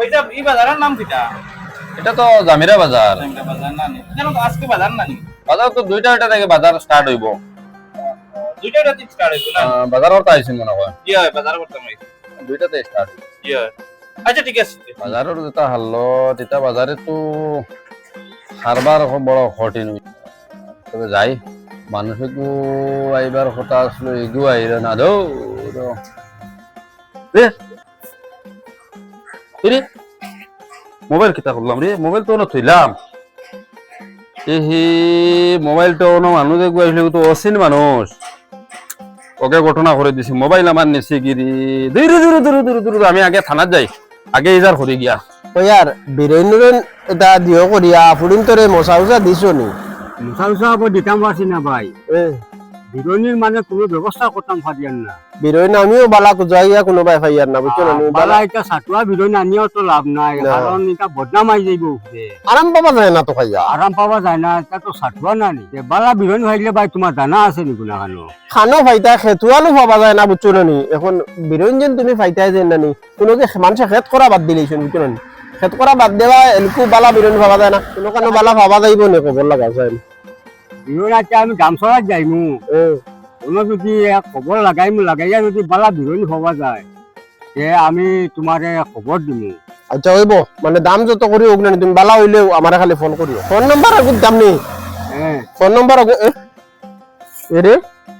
ওইটা এই বাজারের নাম কিটা এটা তো জামিরা বাজার। জামিরা বাজার না নি। কেন আজকে বাজার না নি? বাজার তো দুইটা এটা থেকে বাজার স্টার্ট হইব। দুইটা স্টার্ট না? তো মনে হয়। কি হয় বাজার করতে মই দুইটাতে স্টার্ট কি হয়। আচ্ছা ঠিক আছে। বাজারের যেটা হারলো তেটা বাজারে তো হারবার খুব বড় কঠিন। তবে যাই মানুষে তো আইবার কথা আসলো এগু আইরে না দৌ। রে মোবাইল কিতা করলাম রে? মোবাইল তো না থইলাম এহি মোবাইলটা অন্য মানুষ এগু আসলে তো অসীন মানুষ। ওকে ঘটনা করে দিছি মোবাইল আমার নিচে গিরি দূরে দূরে দূরে দূরে দূরে আমি আগে থানাত যাই। আগে ইজার করে গিয়া। ওয়ার বীরেন্দ্রন এটা দিও করিয়া ফুরিন তোরে মশা উষা দিছো নি? উসা আবার দিতাম পারছি না ভাই বিরোধীর মানে কোনো ব্যবস্থা করতাম পারিয়ান না বীরেন আমিও বালা কোনোবাই ফাইয়ার না বুঝছ বালা এটা বিরোধী আনিও তো লাভ নাই কারণ এটা বদনাম আই যাইব আরাম পাবা যায় না তো খাইয়া আরাম পাওয়া যায় না এটা তো সাতুয়া না। নি বালা ভাই তোমার জানা আছে নি খানো খানো ফাইতা খেতুয়ালো পাবা যায় না বুঝছ না নি? এখন বীরেন তুমি ফাইতাই যেন না নি? কোনো যে মানুষে খেত করা বাদ দিলেছেন বুঝছ না নি? খেত করা বাদ দেওয়া এলকু বালা বীরেন পাবা যায় না। কোনো কানো বালা পাবা যাইব নি খবর লাগা যায় বিরোধী আচ্ছা আমি গামছড়াত যাইমু। কোনো যদি এক খবর লাগাইমু লাগাইয়া যদি বালা বিরোধী হওয়া যায় তে আমি তোমারে খবর দিমু। আচ্ছা হইব মানে দাম যত করি হোক না তুমি বালা হইলেও আমার খালি ফোন করিও ফোন নাম্বার আগুত দাম নি? হ্যাঁ ফোন নাম্বার আগে এরে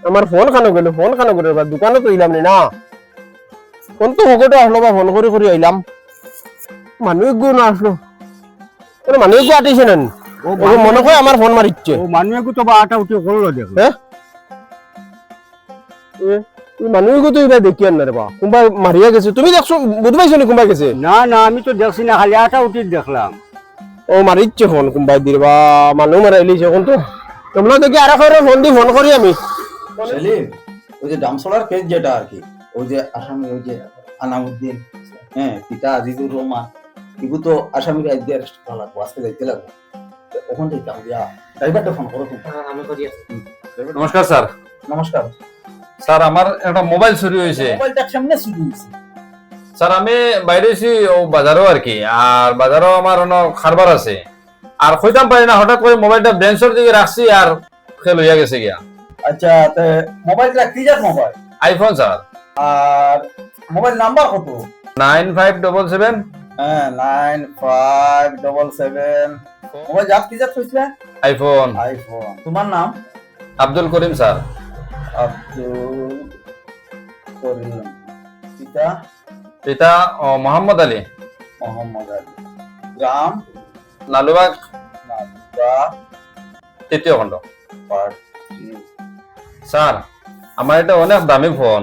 আমার ফোন খানো গেল ফোন খানো গেল বা দোকানে তো ইলাম না? ফোন তো হকটে আসলো বা ফোন করে করে আইলাম মানুষ গো না আসলো মানুষ গো আটিছে না নি? ও মনে হয় আমার ফোন মারিচ্ছে। ও মানুষকে তো বা আটা উঠে করল দেখো। হ্যাঁ? এ, এই মানুষ গো তো এবার দেখি না রে বা। কোনবা মারিয়া গেছে? তুমি দেখছ বুঝতে পাইছো নি কোনবা গেছে? না না আমি তো দেখছি না খালি আটা উঠে দেখলাম। ও মারিচ্ছে ফোন কোনবাই দিলে বা মানুষ মারাইলিছে এখন তো তোমরা দেখি আর একটা ফোন দিয়ে ফোন করি আমি। সেলিম ওই যে ডামসলার কেস যেটা আর কি ওই যে আসামি ওই যে আনামুদ্দিন হ্যাঁ পিতা আজিজুর রহমান এগুলো তো আসামির অ্যারেস্ট করা লাগবো আজকে যাইতে লাগবো। ওখান থেকে দিয়া ড্রাইভারটা ফোন করো তুমি। আমি করি নমস্কার স্যার। নমস্কার। স্যার আমার একটা মোবাইল চুরি হয়েছে। মোবাইলটা সামনে শুরু হয়েছে। স্যার আমি বাইরে আছি ও বাজারও আর কি। আর বাজারও আমার অন্য খারবার আছে। আর কইতাম পারি না হঠাৎ করে মোবাইলটা বেঞ্চের দিকে রাখছি আর খেল হইয়া গেছে গিয়া। আচ্ছা তো মোবাইলটা কি যার মোবাইল আইফোন স্যার। আর মোবাইল নাম্বার কত? নাইন ফাইভ ডবল সেভেন হ্যাঁ nine five double seven mobile জাত কি জাত হয়েছে? আইফোন আইফোন তোমার নাম? আব্দুল করিম স্যার। আব্দুল করিম। পিতা? পিতা মোহাম্মদ আলী। মোহাম্মদ আলী। গ্রাম? নাদুয়া তৃতীয় খণ্ড। স্যার আমার এটা অনেক দামি ফোন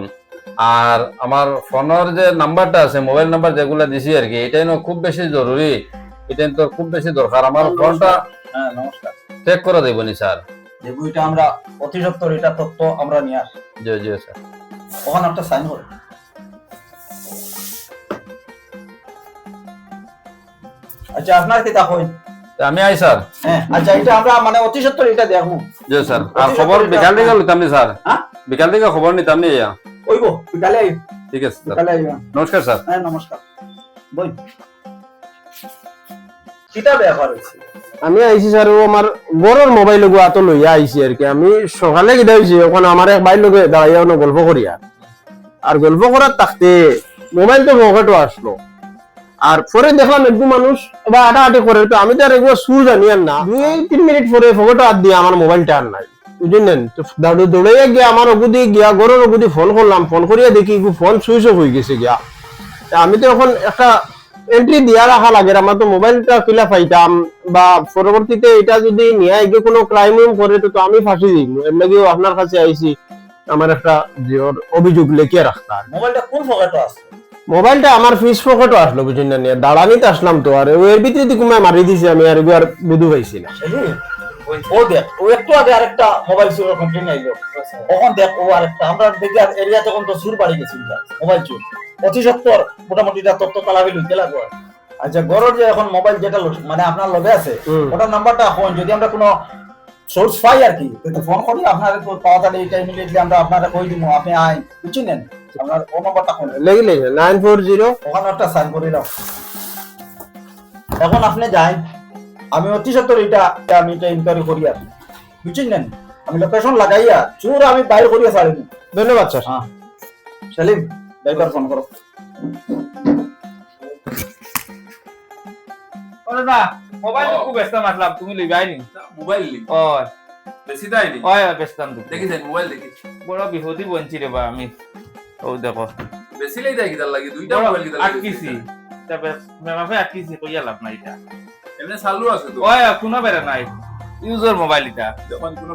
আর আমার ফোনের যে নাম্বারটা আছে মোবাইল নাম্বার যেগুলো দিছি আর কি এটাই না খুব বেশি জরুরি। এটাই তো খুব বেশি দরকার। আমার ফোনটা হ্যাঁ নমস্কার। চেক করে দেবনি স্যার। যে বইটা আমরা অতি সত্তর এটা তথ্য আমরা নিয়ে আসি। জি জি স্যার। ওখানে একটা সাইন করে। আচ্ছা আপনার কি তা আমি আই স্যার। হ্যাঁ আচ্ছা এটা আমরা মানে অতি সত্তর এটা দেখব। জি স্যার। আর খবর বিকাল দিকে নিতাম নি স্যার। হ্যাঁ? বিকাল দিকে খবর নিতাম নি ওইব বিকালে আইব ঠিক আছে স্যার। বিকালে আইব নমস্কার স্যার। হ্যাঁ নমস্কার। বই। কিটা ব্যাপার হয়েছে? আমি আইছি স্যার ও আমার গরর মোবাইল গো আতো লইয়া আইছি আর কি। আমি সকালে গিয়ে হইছি ওখানে আমার এক ভাই লোকে দাঁড়াইয়া ওখানে গল্প করিয়া। আর গল্প করার থাকতে মোবাইল তো পকেটও আসলো। আর পরে দেখলাম একটু মানুষ বা আটা আটে করে। তো আমি তো আর এগুলো সুর জানি আর না। দুই তিন মিনিট পরে পকেটও হাত দিয়ে আমার মোবাইলটা আর নাই। বুঝলেন? তো দাঁড়িয়ে দৌড়াইয়া গিয়া আমার অগুদি গিয়া গরুর অগুদি ফোন করলাম। ফোন করিয়া দেখি ফোন সুইচ অফ হয়ে গেছে গিয়া। আমি তো এখন একটা এন্ট্রি দিয়া রাখা লাগে আমার তো মোবাইলটা কিলা পাইতাম। বা পরবর্তীতে এটা যদি নিয়ে গিয়ে কোনো ক্রাইম করে তো আমি ফাঁসি দিই এর লাগেও আপনার কাছে আইছি আমার একটা যে অভিযোগ লেখে রাখতাম মোবাইলটা কোন পকেটে আছে? মোবাইলটা আমার ফিস পকেটও আসলো বুঝলেন না নিয়ে দাঁড়ানিতে আসলাম তো আর এর ভিতরে দিকে মারি দিছি আমি আর বুধু পাইছি না ও দেখ ও একটু আগে আরেকটা মোবাইল চুরের কমপ্লেন আইলো। তখন দেখ ও আরেকটা আমরা দেখি এরিয়া তখন তো সুর বাড়ি গেছিল মোবাইল চুর। অতি সত্তর মোটামুটি তত্ত্ব তালাবি লইতে লাগবে আচ্ছা গরর যে এখন মোবাইল যেটা মানে আপনার লগে আছে ওটার নাম্বারটা এখন যদি আমরা কোনো সোর্স পাই আর কি ফোন করি আপনার একটু তাড়াতাড়ি এটা ইমিডিয়েটলি আমরা আপনারা কই দিব আপনি আই বুঝছেন আপনার ও নাম্বারটা কোন লেগে লেগে নাইন ফোর জিরো। ওখানে একটা সাইন করে দাও এখন আপনি যাই আমি অতি সত্তর এটা আমি এটা ইনকোয়ারি করি আর বুঝছেন না? আমি লোকেশন লাগাইয়া চুর আমি বাইর করিয়া ছাড়িনি। ধন্যবাদ স্যার। হ্যাঁ। সেলিম ড্রাইভার ফোন করো। ও দাদা মোবাইল খুব ব্যস্ত মাতলাম তুমি লইবাই নি? মোবাইল ওই বেশি তাই নি? ওই ব্যস্তাম তো দেখিছেন মোবাইল দেখি। বড় বিপদই বঞ্চি রে বা আমি। ও দেখো। বেশি লাই দেয় কিতার লাগে? দুইটা বড় মোবাইল কিতার লাগে আটকিছি তবে মেমাফে আটকিছি কইয়া লাভ নাই এটা। এমনি চালু আছে তো। ওই কোনো বেড়া নাই। ইউজর মোবাইল এটা।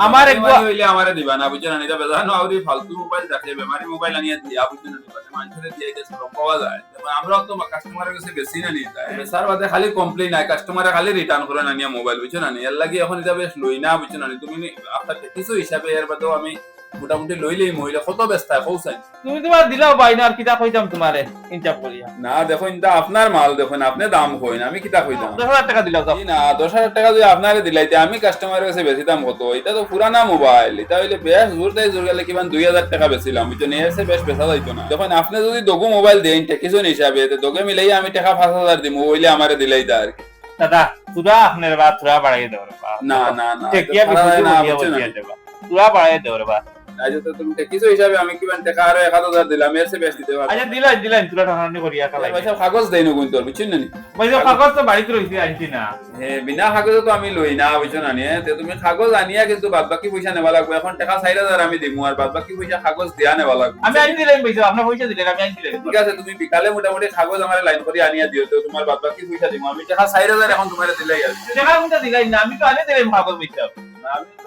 আমার একবার- হইলে আমারে দিবা না বুঝছেন না এটা বেজানো আউরি ফালতু মোবাইল দেখে বেমারি মোবাইল আনিয়া দিয়া বুঝছেন না। মানে মানুষের দিয়ে সব পাওয়া যায়। তবে আমরাও তো কাস্টমারের কাছে বেশি না নিয়ে যায়। বেসার বাদে খালি কমপ্লেইন নাই কাস্টমারে খালি রিটার্ন করে না নিয়া মোবাইল বুঝছেন না এর লাগি এখন এটা বেশ লই না বুঝছেন না তুমি আপনার কিছু হিসাবে এর বাদেও আমি মোটামুটি লইলেই মহিলা কত ব্যস্ত কৌসাই তুমি তোমার দিলাও বাইনা আর কিতা কইতাম তোমারে ইনচাপ করিয়া। না দেখো আপনার মাল দেখো আপনি দাম কইন আমি কিতা কইতাম? দশ হাজার টাকা দিলাও যাও। না দশ হাজার টাকা যদি আপনারে দিলাইতে আমি কাস্টমারের কাছে বেশি দাম কত? এটা তো পুরানা মোবাইল এটা হইলে বেশ জোর জোর গেলে কিমান দুই হাজার টাকা বেছিলাম বুঝছেন এর চেয়ে বেশ বেচা যাইতো না। আপনি যদি দগু মোবাইল দেন টেকিজন হিসাবে তো দগে মিলাই আমি টাকা পাঁচ হাজার দিম ওইলে আমারে দিলাই তা আর কি। দাদা তুরা আপনার বা তুরা বাড়াই দেও না না না টেকিয়া যায় না, না? তুরা বাড়াই দেও বা আজ তো তুমি টেকিছো হিসাবে আমি কিমান টাকা আরও এক হাজার দিলাম এর চেয়ে বেশ দিতে পারব আচ্ছা দিলাই দিলাই তুরা টানানি করিয়া খালাই পয়সা কাগজ দেই না কিন্তু বুঝছেন না নি? কাগজ তো বাড়িতে রইছে আনছি না। হে, বিনা কাগজে তো আমি লই না বুঝছ না তে তুমি কাগজ আনিয়া কিন্তু বাদ বাকি পয়সা নেবা লাগবে। এখন টাকা চার হাজার আমি দিমু আর বাদ বাকি পয়সা কাগজ দিয়া নেবা লাগবে। আমি আনি দিলাম পয়সা আপনার পয়সা দিলেন আমি আনি দিলাম ঠিক আছে তুমি বিকালে মোটামুটি কাগজ আমার লাইন করে আনিয়া দিও তো তোমার বাদ বাকি পয়সা দিমু। আমি টাকা চার হাজার এখন তোমার দিলাই আর টাকা কোনটা দিলাই না আমি তো আনি দিলাম কাগজ পয়সা আমি তো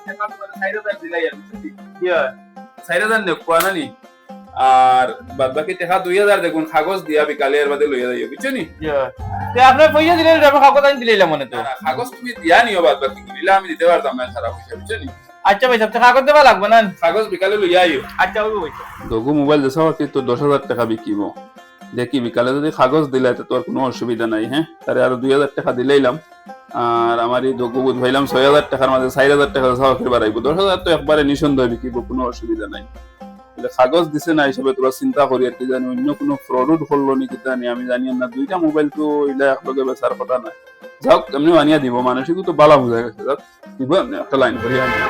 আর হয়? বাদ বাকি টাকা দুই হাজার দেখুন কাগজ দিয়া বিকালে এর বাদে লইয়া যাইও বুঝছ নি? হয়? তে আপনার পয়সা আমি কাগজ দিলাম মনে তো কাগজ তুমি দিয়া নিও বাদ বাকি নিলে আমি দিতে পারতাম না সারা পয়সা বুঝছ নি? আচ্ছা পয়সা তো কাগজ দেবা লাগবে না? কাগজ বিকালে লইয়া আইও আচ্ছা ওই পয়সা দগু মোবাইল দেশা কিন্তু দশ হাজার টাকা বিকিব। দেখি বিকালে যদি কাগজ দিলে, তো তোর কোনো অসুবিধা নাই হ্যাঁ? তারে আরও দুই হাজার টাকা দিলেইলাম আর আমার এই দগু বুধ ভাইলাম ছয় হাজার টাকার মাঝে চার হাজার টাকা সাহা করে বাড়াইবো। দশ হাজার তো একবারে নিঃসন্দেহে বিকিব, কোনো অসুবিধা নাই। কাগজ দিছে না হিসাবে তোরা চিন্তা করি আর কি, জানি অন্য কোনো ফ্রডও করল নাকি জানি, আমি জানি না, দুইটা মোবাইল তো ইলা একলগে বেচার কথা নাই। যাওক, এমনি আনিয়া দিব, মানসিকও তো বালা বুঝা গেছে যাক দিব, একটা লাইন করিয়া আনিয়া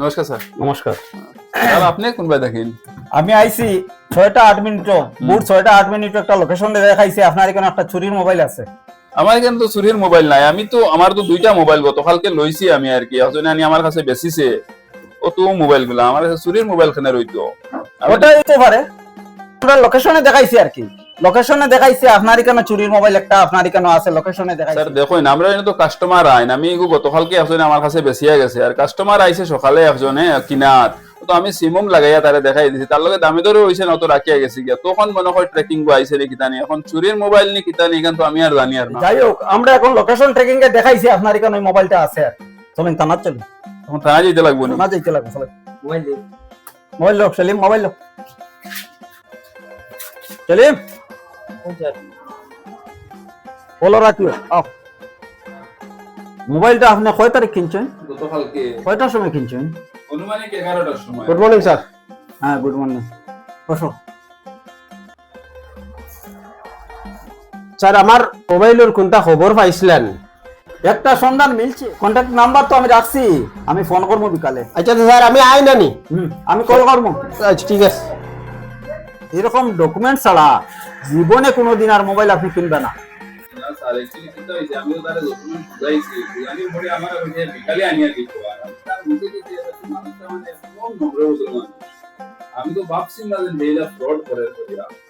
নমস্কার স্যার। নমস্কার। স্যার আপনি দেখেন? আমি আইছি ছয়টা আট মিনিট বুট ছয়টা আট মিনিট একটা লোকেশন দেখাইছি। আপনার এখানে একটা চুরির মোবাইল আছে। আমার এখানে তো চুরির মোবাইল নাই। আমি তো আমার তো দুইটা মোবাইল গতকালকে লইছি আমি আর কি। একজনে আনি আমার কাছে বেচিছে। ও তো মোবাইলগুলা। আমার কাছে চুরির মোবাইল খানে রইতো। আমি- ওটা হইতে পারে। লোকেশনে দেখাইছি আর কি। লোকেশনে দেখাইছি আপনার এখানে চুরির মোবাইল একটা আপনার এখানে আছে? লোকেশনে দেখাইছি। স্যার দেখুন আমরা এনে তো কাস্টমার আইন আমি এগো গতকালকে একজনে আমার কাছে বেচিয়া গেছে। আর কাস্টমার আইছে সকালে একজনে কিনাত। তো আমি সিমম লাগাইয়া তারে দেখাই দিছি। তার লগে দামে দরে হইছে না তো রাখিয়া গেছি গিয়া। তখন মনে হয় ট্রেকিং গো আইছে রে কিতানি। এখন চুরির মোবাইল নি কিতানি এখান তো আমি আর জানি আর না। যাই হোক আমরা এখন লোকেশন ট্রেকিং এ দেখাইছি আপনার এখানে ওই মোবাইলটা আছে আর। চলেন থানার চলুন এখন থানা যেতে লাগবো না। যাইতে লাগবে চলেন। মোবাইল দিন মোবাইল লোক সেলিম মোবাইল লোক। সেলিম? বলো রাখিও আও মোবাইলটা আপনি কয় তারিখ কিনছেন? গতকালকে। কয়টার সময় কিনছেন? অনুমানিক এগারোটার সময়? গুড মর্নিং স্যার হ্যাঁ গুড মর্নিং বসো। স্যার আমার মোবাইলের কোনটা খবর পাইছিলেন? একটা সন্ধান মিলছে। কন্ট্যাক্ট নাম্বার তো আমি রাখছি। আমি ফোন করব বিকালে। আচ্ছা স্যার আমি আই নানি আমি কল করব। আচ্ছা ঠিক আছে। এরকম ডকুমেন্ট ছাড়া জীবনে কোনোদিন আর মোবাইল আপনি কিনবে না। চিন্তা আমি তো ভাবছি না যে মেয়েরা ফ্রড করে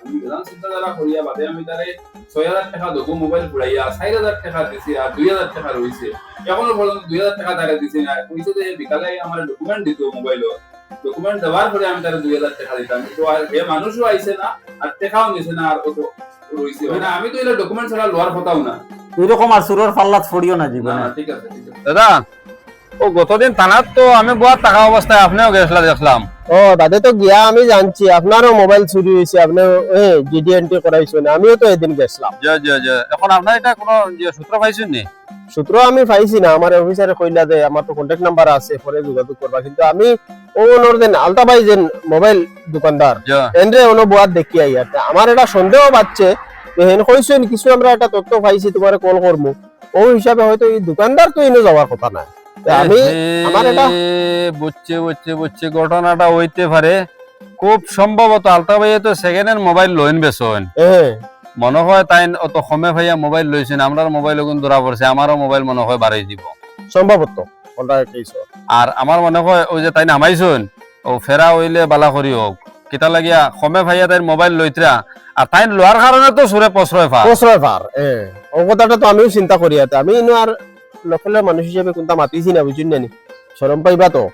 আমি বেদান চিন্তাধারা করিয়া, বাদে আমি তারে ছয় হাজার টাকা দেবো মোবাইল ঘুরাইয়া, চার হাজার টাকা দিছি আর দুই হাজার টাকা রয়েছে এখনও পর্যন্ত দুই হাজার টাকা তারে দিছি না। কইছে যে বিকালে আমার ডকুমেন্ট দিত মোবাইল ডকুমেন্ট দেওয়ার পরে আমি তারে দুই হাজার টাকা দিতাম। কিন্তু আর হে মানুষও আইছে না আর টাকাও নিছে না আর কত রয়েছে মানে আমি তো এটা ডকুমেন্ট ছাড়া লোয়ার কথাও না। এরকম আর সুরের পাল্লাত ফড়িও না জীবনে। না, ঠিক আছে ঠিক আছে। দাদা ও গতদিন থানাত তো আমি বুয়া টাকা অবস্থায় আপনিও গেছিলা দেখলাম। ও দাদা তো গিয়া আমি জানছি আপনারও মোবাইল চুরি হয়েছে আপনি জিডি এন্ট্রি করাইছেন আমিও তো এদিন গেছিলাম। যে যে যে এখন আপনার এটা কোনো যে সূত্র পাইছেন নি? সূত্র আমি পাইছি না আমার অফিসারে কইলা যে আমার তো কন্ট্যাক্ট নাম্বার আছে পরে যোগাযোগ করবা কিন্তু আমি ও ওনর দেন আলতা ভাই যেন মোবাইল দোকানদার যা। বুয়াত দেখি আমার এটা সন্দেহ পাচ্ছে হেন কইছেন কিছু আমরা একটা তথ্য পাইছি তোমারে কল করমু। ও হিসাবে হয়তো এই দোকানদার তো যাওয়ার কথা না আমি আমার এটা বুঝছে বুঝছে বুঝছে ঘটনাটা হইতে পারে। খুব সম্ভবত আলতা ভাইয়া তো সেকেন্ড হ্যান্ড মোবাইল লইন বেসন মনে হয় তাই অত সময় ভাইয়া মোবাইল লইছেন আমরার মোবাইল ওগুন ধরা পড়ছে আমারও মোবাইল মনে হয় বাড়াই দিব। সম্ভবত। আর আমার মনে হয় ওই যে তাই নামাইছুন ও ফেরা হইলে বালা করি হোক কিতা লাগিয়া কমে ভাইয়া তাই মোবাইল লইতরা আর তাই লোয়ার কারণে তো সুরে প্রশ্রয় ফার প্রশ্রয় ফার এ। ও কথাটা তো আমিও চিন্তা করি আমি ইনো আর লোকালের মানুষ হিসেবে কোনটা মাতিছি না বুঝুন জানি শরম পাইবা তো।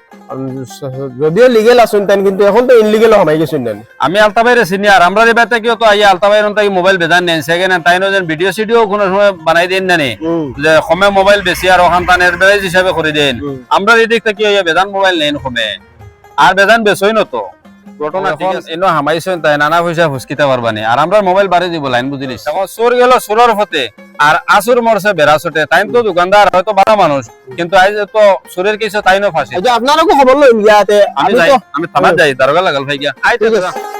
যদিও লিগেল আসুন তাই কিন্তু এখন তো ইনলিগেল হামাই গেছুন জানি আমি আলতা ভাইরে চিনি আর আমরা রেবাতে কেউ তো আই আলতা তাই মোবাইল বেজান নেন সেকেন্ড হ্যান্ড তাই যেন ভিডিও সিডিও কোনো সময় বানাই দেন নানি? যে কমে মোবাইল বেশি আর ওখান তানের এডভার্টাইজ হিসাবে করে দেন। আমরা এদিক থেকে বেজান মোবাইল নেন কমে আর বেজান বেশই ন তো ঘটনা ঠিক আছে। এনো হামাইছেন তাই নানা পয়সা ফুসকিতে পারবানি আর আমরা মোবাইল বাড়ি দিব লাইন বুঝিলিস এখন চোর গেল চোরের ফতে। আর আসুর মরছে বেড়াছটে তাই তো দোকানদার হয়তো ভালো মানুষ কিন্তু আজ তো চোরের কিছু তাই নো ফাঁসে আচ্ছা আপনারও খবর লইন গিয়াতে আমি তো থানা যাই দারোগা লাগাল ভাই গিয়া আই তো ঠিক আছে।